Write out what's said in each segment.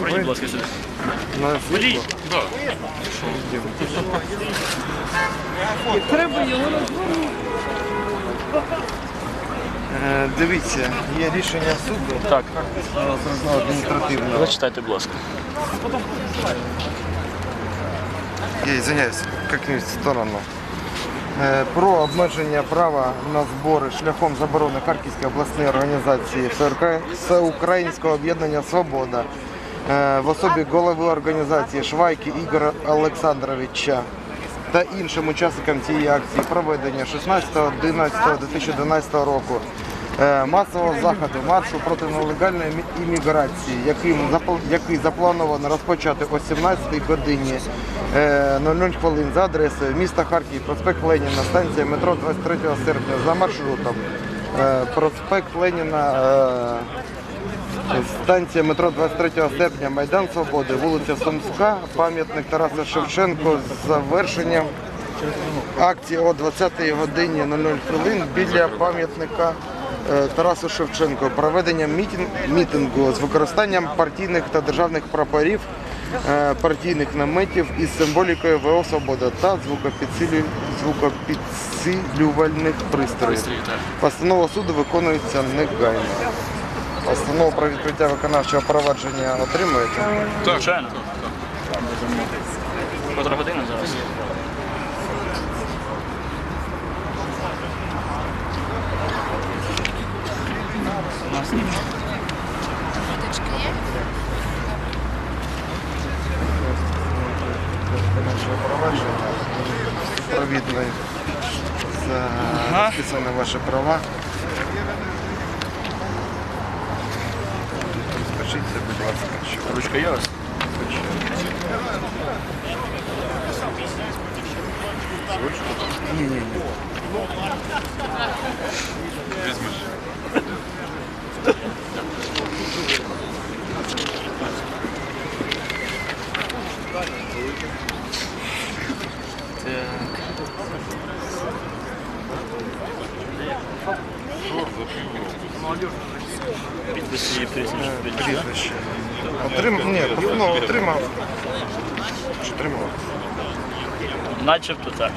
Пройдіть, будь ласка, сюди. Водій! Е, Дивіться, є рішення суду Так, адміністративного. зачитайте, будь ласка. Я извиняюсь, как-нибудь в сторону. Е, Про обмеження права на збори шляхом заборони Харківської обласної організації Всеукраїнського об'єднання Свобода е, в особі голови організації Швайки Ігора Олександровича та іншим учасникам цієї акції проведення 16.11.2012 року масового заходу маршу проти нелегальної імміграції, який заплановано розпочати о 17-й годині е, 00 хвилин за адресою міста Харків, проспект Леніна, станція метро 23 серпня за маршрутом. е, Проспект Леніна, е, станція метро 23 серпня, Майдан Свободи, вулиця Сумська, пам'ятник Тараса Шевченко з завершенням акції о 20 годині 00 хвилин біля пам'ятника е, Тарасу Шевченко. Проведення мітингу з використанням партійних та державних прапорів, е, партійних наметів із символікою ВО Свобода та звукопідсилю- звукопідсилювальних пристроїв. Постанова суду виконується негайно. Постанову про відкриття виконавчого провадження отримуєте? Звичайно. Котра година зараз? Виконавчого провадження провідно записані ваші права. Розпишіться, будь ласка, Ручка є вас? ні, ні, ні. Підпис її прізвище. Прізвище. Отрим... Ні, ну, отримав. Що отримав? Начебто так.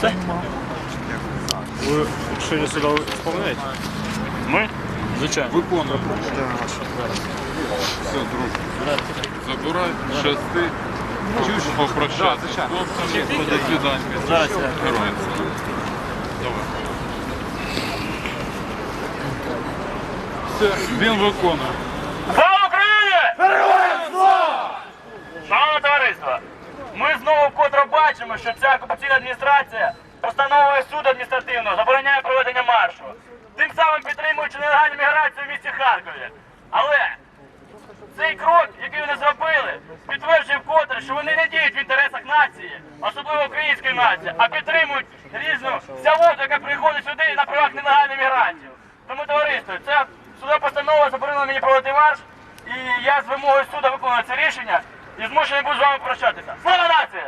Це? Ви рішення суда виконуєте? Ми? Звичайно. Виконуємо. Все, друже. Забирай, щасти. Чуєш, попрощатися з. До свидання. Зараз я. Героям слава. Давай. Все, він виконує. Слава Україні! Героям слава! Шановне товариство, ми знову вкотре бачимо, що ця окупаційна адміністрація постановою суду адміністративного забороняє проведення маршу, тим самим підтримуючи нелегальну міграцію в місті Харкові. Але цей крок, який вони зробили, підтверджує вкотре, що вони не діють в інтересах нації, особливо української нації, а підтримують різну сявоту, яка приходить сюди на правах нелегальної міграції. Тому товариство, ця судова постанова заборонила мені проводити марш, і я з вимогою суду виконую це рішення і змушений буду з вами прощатися. Слава нації!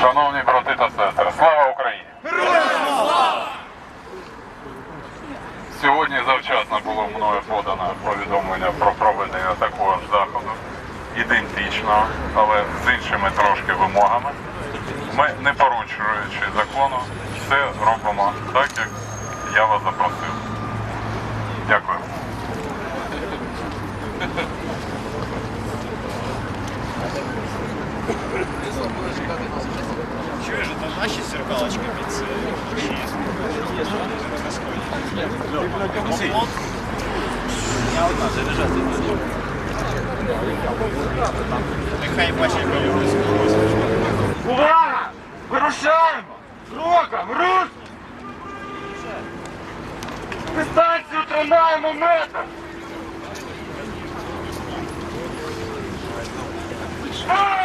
Шановні брати та сестри, слава Україні! Сьогодні завчасно було мною подано повідомлення про проведення такого ж заходу, ідентичного, але з іншими трошки вимогами. Ми, не порушуючи закону, все робимо так, як я вас запросив. Дякую. Чуєш, там наші зеркалочки під це. Я одна заряджати. Нехай бачить полюбить. Увага! Вирушаємо! Кроком! Руш! Дистанцію тримаємо метр! Слава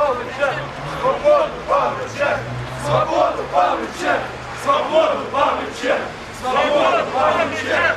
Павличек! Свободу Павличек! Свободу Павличек! Свободу Павличек! Свободу Павличек!